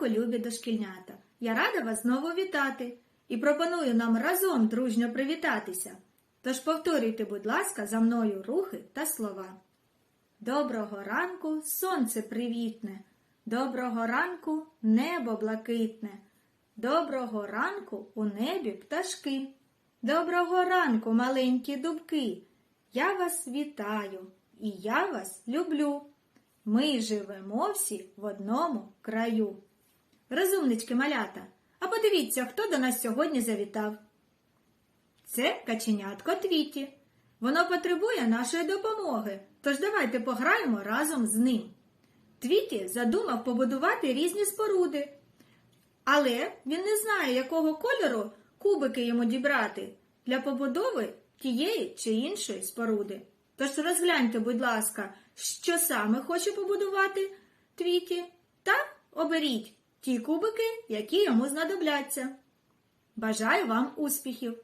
дошкільнята! Я рада вас знову вітати і пропоную нам разом дружньо привітатися. Тож повторюйте, будь ласка, за мною рухи та слова. Доброго ранку сонце привітне, доброго ранку небо блакитне, доброго ранку у небі пташки, доброго ранку, маленькі дубки. Я вас вітаю і я вас люблю. Ми живемо всі в одному краю. Розумнички малята, а подивіться, хто до нас сьогодні завітав. Це каченятко Твіті. Воно потребує нашої допомоги, тож давайте пограємо разом з ним. Твіті задумав побудувати різні споруди, але він не знає, якого кольору кубики йому дібрати для побудови тієї чи іншої споруди. Тож розгляньте, будь ласка, що саме хоче побудувати Твіті, та оберіть ті кубики, які йому знадобляться. Бажаю вам успіхів!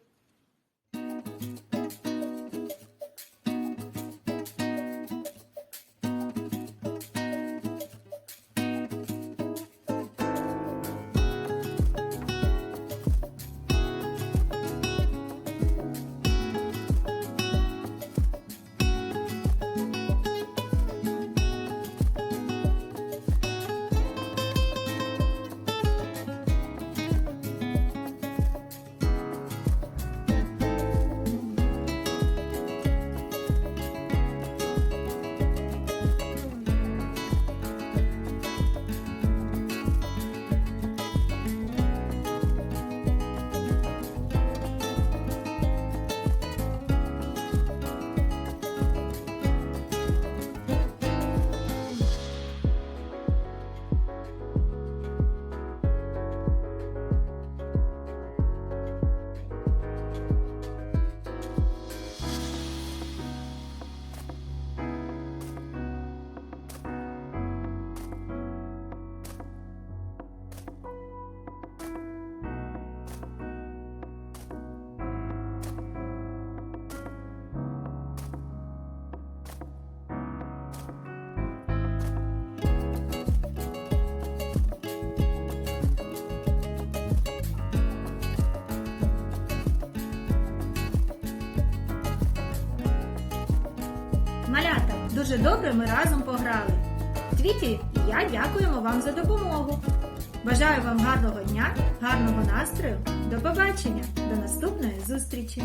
Малята, дуже добре ми разом пограли. Твіті і я дякуємо вам за допомогу. Бажаю вам гарного дня, гарного настрою. До побачення, до наступної зустрічі!